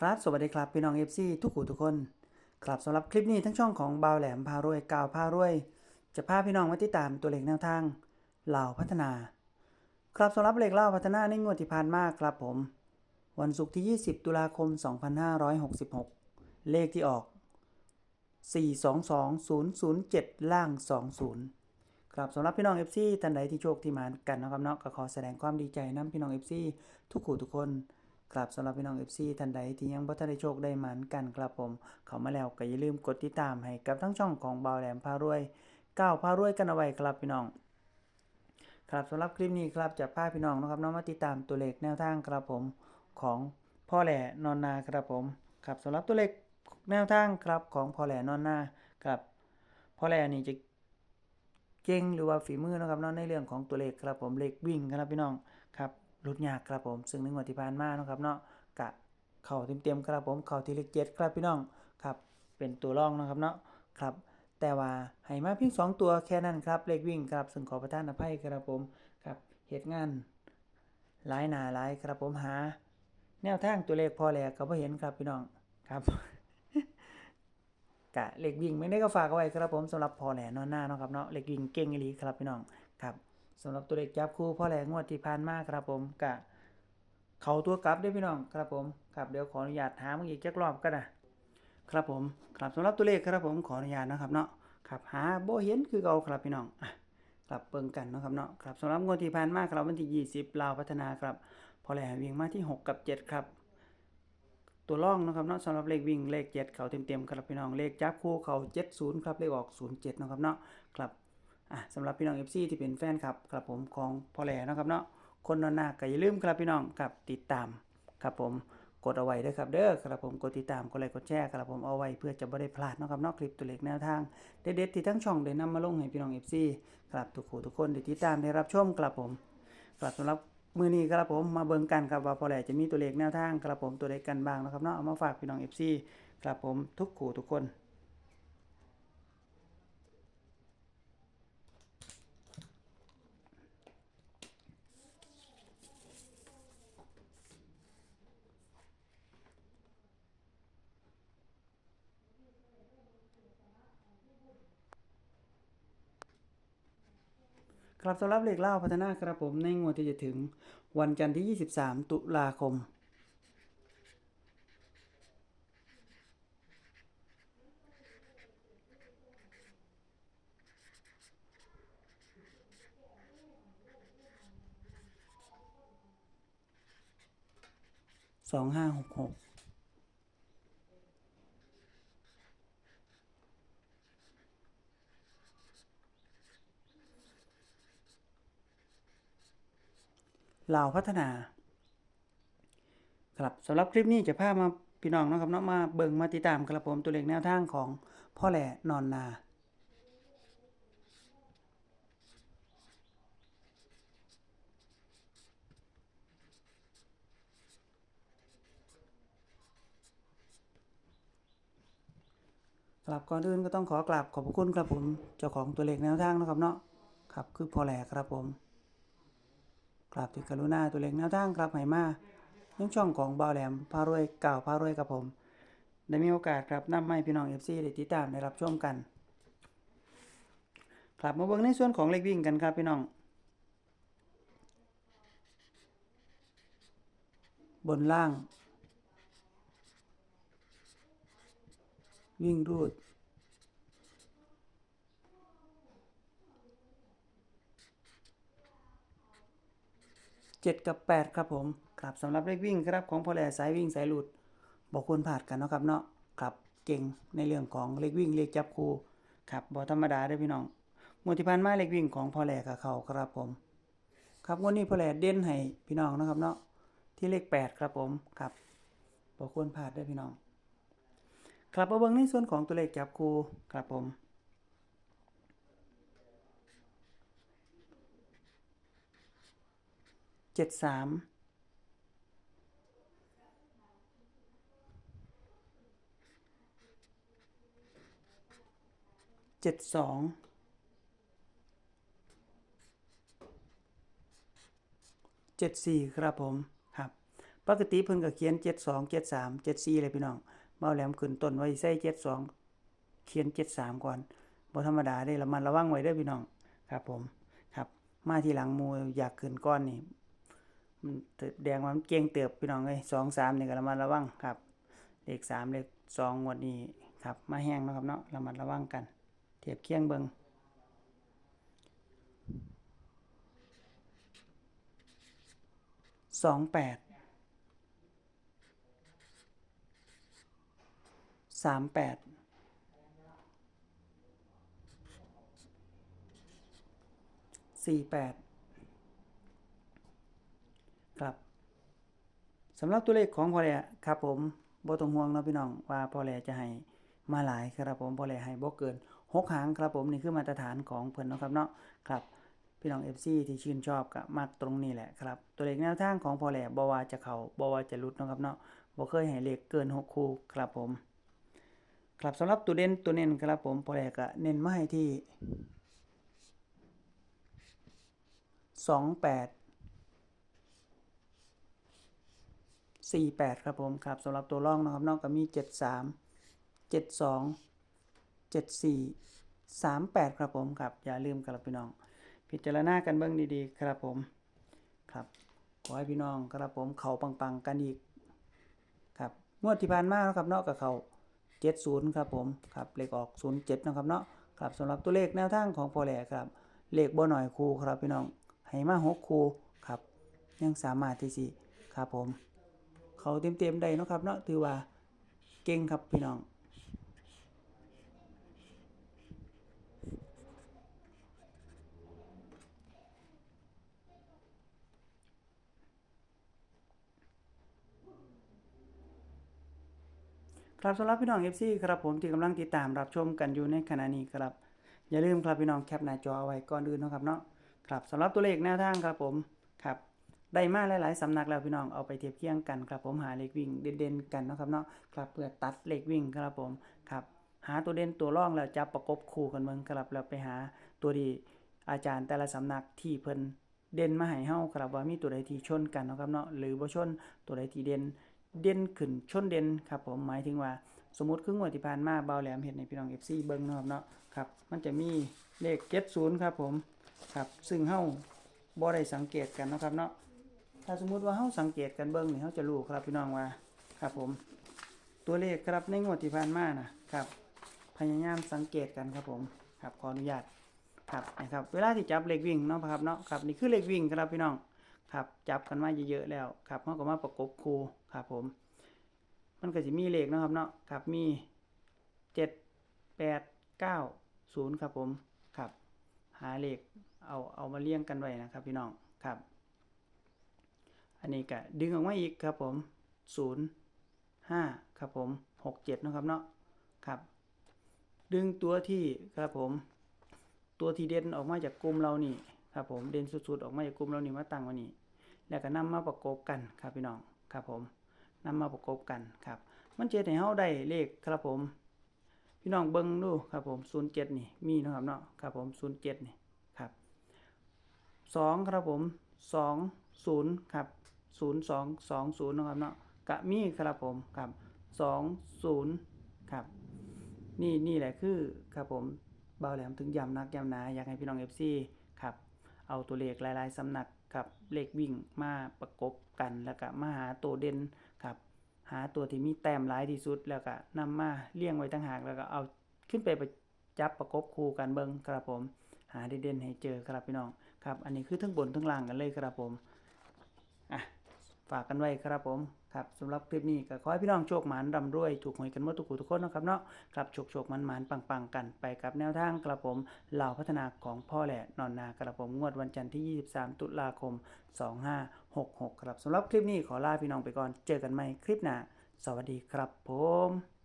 ครับสวัสดีครับพี่น้อง FC ทุกหูทุกคน ครับสำหรับคลิปนี้ทั้งช่องของบาวแหลมพารวยกาวพารวย จะพาพี่น้องมาติดตามตัวเลขแนวทางเหล่าพัฒนา ครับสำหรับเลขเล่าพัฒนาในงวดที่ผ่านมาครับผม วันศุกร์ที่ 20 ตุลาคม 2566 เลขที่ออก 422007 ล่าง 20 ครับสำหรับพี่น้อง FC ท่านใดที่โชคที่มากันนะครับเนาะก็ขอแสดงความดีใจนํพี่น้อง FC ทุกหูทุกคน ครับสำหรับพี่น้อง FC ท่านใดที่ยังบ่ทันได้โชคได้หมันกันครับผม เข้ามาแล้วก็อย่าลืมกดติดตามให้กับทั้งช่องของบาวแหลมพารวยก้าวพารวยกันเอาไว้ครับพี่น้อง ครับสำหรับคลิปนี้ครับจะพาพี่น้องนะครับน้องมาติดตามตัวเลขแนวทางครับผมของพ่อแหล่นอนนาครับผมครับสำหรับตัวเลขแนวทางครับของพ่อแหล่นอนนาครับพ่อแหล่นี่จะเก่งหรือว่าฝีมือนะครับเนาะในเรื่องของตัวเลขครับผมเลขวิ่งครับพี่น้องครับ รุดยากครับผม ซึ่งในงวดที่ผ่านมาเนาะครับเนาะกะเข่าเต็มๆครับผมเข่าทีเลขเจ็ดครับพี่น้องครับเป็นตัวรองนะครับเนาะครับแต่ว่าให้มาเพียงสองตัวแค่นั้นครับเลขวิ่งครับซึ่งขอประทานอภัยครับผมครับเหตุงานหลายหนาหลายครับผมหา แนวทางตัวเลขพอแล้วก็บ่เห็นครับพี่น้องครับกะเลขวิ่งไม่ได้ก็ฝากเอาไว้ครับผมสำหรับพอแหลนอนหน้าเนาะครับเนาะเลขวิ่งเก่งอีหลีครับพี่น้องครับ สำหรับตัวเลขจับคู่พอแหลงวดที่ผ่านมาครับผมกะเขาตัวกลับได้พี่น้องครับผมครับเดี๋ยวขออนุญาตหามึงอีกจักรอบก็ได้ครับผมครับสำหรับตัวเลขครับผมขออนุญาตนะครับเนาะครับหาโบเห็นคือเก่าครับพี่น้องอะครับเบิ่งกันนะครับเนาะครับสำหรับงวดที่ผ่านมาครับวันที่20ลาวพัฒนาครับพอแหลวิ่งมาที่ 6 กับ 7 ครับ ตัวร่องนะครับเนาะสำหรับเลขวิ่งเลข 7 เขาเต็มๆครับพี่น้องเลขจับคู่เขา70 ครับเลขออก 07นะครับเนาะครับ อะสำหรับพี่น้อง FC ที่เป็นแฟนครับครับผมของพอแหลนะครับเนาะคนนอนหน้าก็อย่าลืมครับพี่น้องครับติดตามครับผมกดเอาไว้ด้วยครับเด้อครับผมกดติดตามกดไลค์กดแชร์ครับผมเอาไว้เพื่อจะไม่ได้พลาดนะครับเนอกคลิปตัวเล็กแนวทางเด็ดๆที่ทั้งช่องได้นำมาลงให้พี่น้อง FC ครับทุกคู่ทุกคนได้ติดตามได้รับชมครับผมครับสำหรับมือนี้ครับผมมาเบิ่งกันครับว่าพอแหล่จะมีตัวเลขแนวทางครับผมตัวเลขกันบ้างนะครับเนาะเอามาฝากพี่น้อง FC ครับผมทุกคู่ทุกคน ครับสำหรับเลขเล่าพัฒนาครับผมในงวดที่จะถึงวันจันทร์ที่ 23 ตุลาคม สองห้าหกหก ลาวพัฒนา ครับสำหรับคลิปนี้จะพามาพี่น้องนะครับเนาะมาเบิ่งมาติดตามครับผมตัวเลขแนวทางของพ่อแหล่นอนนาครับก่อนอื่นก็ต้องขอกราบขอบพระคุณครับผมเจ้าของตัวเลขแนวทางนะครับเนาะครับคือพ่อแหล่ครับผม กราบที่กรุณาตัวเล็กแนวทางครับไหมายังช่องของบ่าวแหลมพารวยเก่าวพารวยกับผม ได้มีโอกาสครับนำให้พี่น้องเอฟซีได้ติดตามได้รับชมกันครับมาเบิ่งในส่วนของเลขวิ่งกันครับพี่น้อง บนล่าง วิ่งรูด เจ็ดกับแปดครับผมครับสำหรับเลขวิ่งครับของพอแหลสายวิ่งสายหลุดบอกควรผ่านกันเนาะครับเนาะครับเก่งในเรื่องของเลขวิ่งเลขจับคู่ครับบอธรรมดาเด้พี่น้องงวดที่ผ่านมาเลขวิ่งของพอแหลกับเขาครับผม ครับงวดนี้พอแหลเด่นให้พี่น้องนะครับเนาะที่เลขแปดครับผมครับบอกควรผ่านเด้พี่น้อง ครับมาเบิ่งในส่วนของตัวเลขจับคู่ครับผม เจ็ดสามเจ็ดสองเจ็ดสี่ครับผมครับ ปกติเพิ่นก็เขียน72 73 74เจ็ดสามเจ็ดสี่เลยพี่น้องเบาแหลมขึ้นต้นไว้ใส่72เขียน73ก่อนบ่ธรรมดาเด้ระมัดระวังไว้ด้อพี่น้องครับผมครับ มาทีหลังมูอยากขึ้นก้อนนี่ มันแดงมันเก่งเติบพี่น้องเลยสอ้ย2 3นี่ก็ระมัดระวังครับเลข3เลข2งวดนี้ครับมาแห้งนะครับเนาะระมัดระวังกัน เทียบเคียงเบิงสองแปดสามแปดสี่แปด ครับสำหรับตัวเลขของพ่อแหล่ครับผมบ่ต้องห่วงเนาะพี่น้องว่าพ่อแหล่จะให้มาหลายครับผมพ่อแหล่ให้บ่เกินหกหางครับผมนี่คือมาตรฐานของเพิ่นเนาะครับเนาะครับพี่น้อง FC ที่ชื่นชอบก็มักตรงนี้แหละครับ ตัวเลขแนวทางของพ่อแหล่บ่ว่าจะเข้าบ่ว่าจะลุดเนาะครับเนาะบ่เคยให้เลขเกิน6คู่ครับผม ครับสำหรับตัวเด่นตัวเน้นครับผมพ่อแหล่ก็เน้นมาให้ที่28 48 ครับผมครับสำหรับตัวร่องนะครับนอกก็มี 73 72 74 38 ครับผมครับ อย่าลืมครับพี่น้อง พิจารณากันเบิ่งดีๆ ครับผมครับขอให้พี่น้องครับผมเขาปังๆกันอีกครับงวดที่ผ่านมาเนะครับนาะกับเขา70 ครับผมครับเลขออก 07 นะครับเนาะครับสำหรับตัวเลขแนวทางของพอแหล่ครับเลขบ่หน่อยครูครับพี่น้องให้มา6คู่ครับยังสามารถที่สิครับผม เขาเต็มๆได้นะครับเนาะถือว่าเก่งครับพี่น้องครับสำหรับพี่น้อง FC ครับผมที่กำลังติดตามรับชมกันอยู่ในขณะนี้ครับ อย่าลืมครับพี่น้องแคปหน้าจอเอาไว้ก่อนอื่นนะครับเนาะครับสำหรับตัวเลขแนวทางครับผมครับ ได้มาหลายๆสำนักแล้วพี่น้องเอาไปเทียบเคียงกันครับผมหาเลขวิ่งเด่นๆกันนะครับเนาะครับเพื่อตัดเลขวิ่งครับผมครับหาตัวเด่นตัวร่องแล้วจับประกบคู่กันเมืองครับแล้วไปหาตัวดีอาจารย์แต่ละสำนักที่เพิ่นเด่นมาให้เฮาครับว่ามีตัวใดที่ชนกันนะครับเนาะหรือบ่ชนตัวใดที่เด่นเด่นขึ้นชนเด่นครับผมหมายถึงว่าสมมติครึ่งวันที่ผ่านมาเบาแหลมเห็นในพี่น้อง FC เบิ่งนะครับเนาะครับมันจะมีเลข70ครับผมครับซึ่งเฮาบ่ได้สังเกตกันนะครับเนาะ ถ้าสมมุติว่าเฮาสังเกตกันเบิ่งนี่เฮาจะรู้ครับพี่น้องว่าครับผม ตัวเลขครับในงวดที่ผ่านมานะครับพยายามสังเกตกันครับผมครับขออนุญาตครับนะครับ เวลาที่จับเลขวิ่งเนาะครับเนาะครับนี่คือเลขวิ่งครับพี่น้องครับจับกันมาเยอะๆแล้วครับเขาก็มาประกบคู่ครับผม มันก็จะมีเลขเนาะครับเนาะครับมีเจ็ดแปดเก้าศูนย์ครับผมครับ หาเลขเอาเอามาเรียงกันไว้นะครับพี่น้องครับ อันนี้ก็ดึงออกมาอีกครับผมศูนย์ห้าครับผมหกเจ็ดนะครับเนาะครับ ดึงตัวที่ครับผม ตัวที่เด่นออกมาจากกลุ่มเรานี่ครับผมเด่นสุดๆออกมาจากกลุ่มเรานี่มาตั้งไว้นี่แล้วก็นำมาประกบกันครับพี่น้องครับผมนำมาประกบกันครับ มันเจะให้เฮาได้เลขครับผม พี่น้องเบิ่งดูครับผม07นี่มีนะครับเนาะครับผม07นี่ครับ2ครับผม20ครับ 0220เนาะครับเนาะกะมีครับผมครับ20ครับ นี่นี่แหละคือครับผมเบาแหลมถึงย้ำนักย้ำหนาอยากให้พี่น้อง FC ครับเอาตัวเลขหลายๆสำนักกับเลขวิ่งมาประกบกันแล้วก็มาหาตัวเด่นครับหาตัวที่มีแต้มหลายที่สุดแล้วก็นำมาเลี้ยงไว้ต่างหากแล้วก็เอาขึ้นไปประจับประกบคู่กันเบิงครับผม หาเด่นๆให้เจอครับพี่น้องครับ อันนี้คือทั้งบนทั้งล่างกันเลยครับผมอะ ฝากกันไว้ครับผมครับสำหรับคลิปนี้ก็ขอให้พี่น้องโชคหมานร่ำรวยถูกหวยกันหมดทุกคนทุกคนนะครับเนาะครับโชคโชคมันหมันปังปังกันไปกับแนวทางครับผมเหล่าพัฒนาของพ่อแหละนอนนากระผมงวดวันจันทร์ที่ 23 ตุลาคม 2566 ครับสำหรับคลิปนี้ขอลาพี่น้องไปก่อนเจอกันใหม่คลิปหน้าสวัสดีครับผม